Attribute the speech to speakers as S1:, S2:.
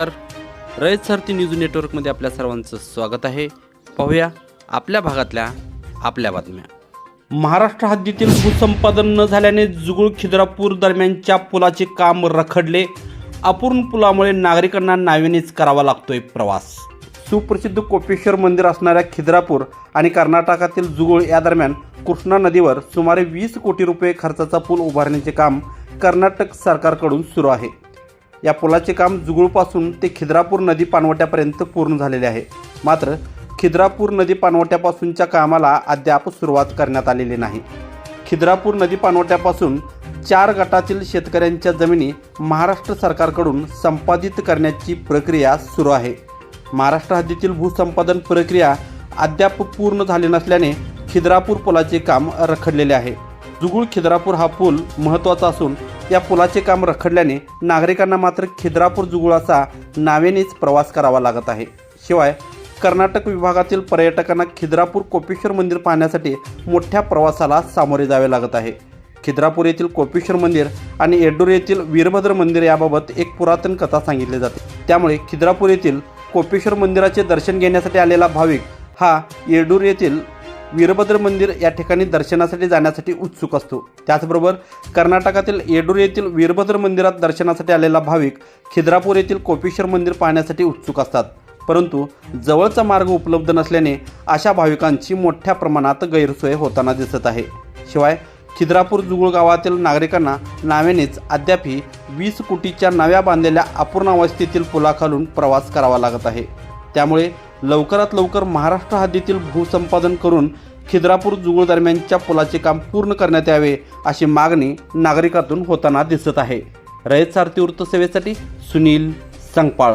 S1: तर रयत सारथी न्यूज नेटवर्कमध्ये आपल्या सर्वांचं स्वागत आहे. पाहूया आपल्या भागातल्या आपल्या बातम्या. महाराष्ट्र हद्दीतील भूसंपादन न झाल्याने जुगुळ खिद्रापूर दरम्यानच्या पुलाचे काम रखडले. अपूर्ण पुलामुळे नागरिकांना नावेनेच करावा लागतोय प्रवास. सुप्रसिद्ध कोपेश्वर मंदिर असणाऱ्या खिद्रापूर आणि कर्नाटकातील जुगुळ या दरम्यान कृष्णा नदीवर सुमारे वीस कोटी रुपये खर्चाचा पूल उभारण्याचे काम कर्नाटक सरकारकडून सुरू आहे. या पुलाचे काम जुगुळपासून ते खिद्रापूर नदी पाणवट्यापर्यंत पूर्ण झालेले आहे. मात्र खिद्रापूर नदी पाणवट्यापासूनच्या कामाला अद्याप सुरुवात करण्यात आलेली नाही. खिद्रापूर नदी पाणवट्यापासून चार गटातील शेतकऱ्यांच्या जमिनी महाराष्ट्र सरकारकडून संपादित करण्याची प्रक्रिया सुरू आहे. महाराष्ट्र हद्दीतील भूसंपादन प्रक्रिया अद्याप पूर्ण झाली नसल्याने खिद्रापूर पुलाचे काम रखडलेले आहे. जुगुळ खिद्रापूर हा पूल महत्त्वाचा असून या पुलाचे काम रखडल्याने नागरिकांना मात्र खिद्रापूर जुगुळाचा नावेनेच प्रवास करावा लागत आहे. शिवाय कर्नाटक विभागातील पर्यटकांना खिद्रापूर कोपेश्वर मंदिर पाहण्यासाठी मोठ्या प्रवासाला सामोरे जावे लागत आहे. खिद्रापूर येथील कोपेश्वर मंदिर आणि येड्डूर येथील वीरभद्र मंदिर याबाबत एक पुरातन कथा सांगितली जाते. त्यामुळे खिद्रापूर येथील कोपेश्वर मंदिराचे दर्शन घेण्यासाठी आलेला भाविक हा येडूर येथील वीरभद्र मंदिर या ठिकाणी दर्शनासाठी जाण्यासाठी उत्सुक असतो. त्याचबरोबर कर्नाटकातील येडूर येथील वीरभद्र मंदिरात दर्शनासाठी आलेला भाविक खिद्रापूर येथील कोपेश्वर मंदिर पाहण्यासाठी उत्सुक असतात. परंतु जवळचा मार्ग उपलब्ध नसल्याने अशा भाविकांची मोठ्या प्रमाणात गैरसोय होताना दिसत आहे. शिवाय खिद्रापूर जुगुळ गावातील नागरिकांना नावेनेच अद्यापही वीस कोटीच्या नव्या बांधलेल्या अपूर्ण अवस्थेतील पुलाखालून प्रवास करावा लागत आहे. त्यामुळे लवकरात लवकर महाराष्ट्र हद्दीतील भूसंपादन करून खिद्रापूर जुगुळ दरम्यानच्या पुलाचे काम पूर्ण करण्यात यावे अशी मागणी नागरिकातून होताना दिसत आहे. रयत सारथी वृत्तसेवेसाठी सुनील संगपाळ.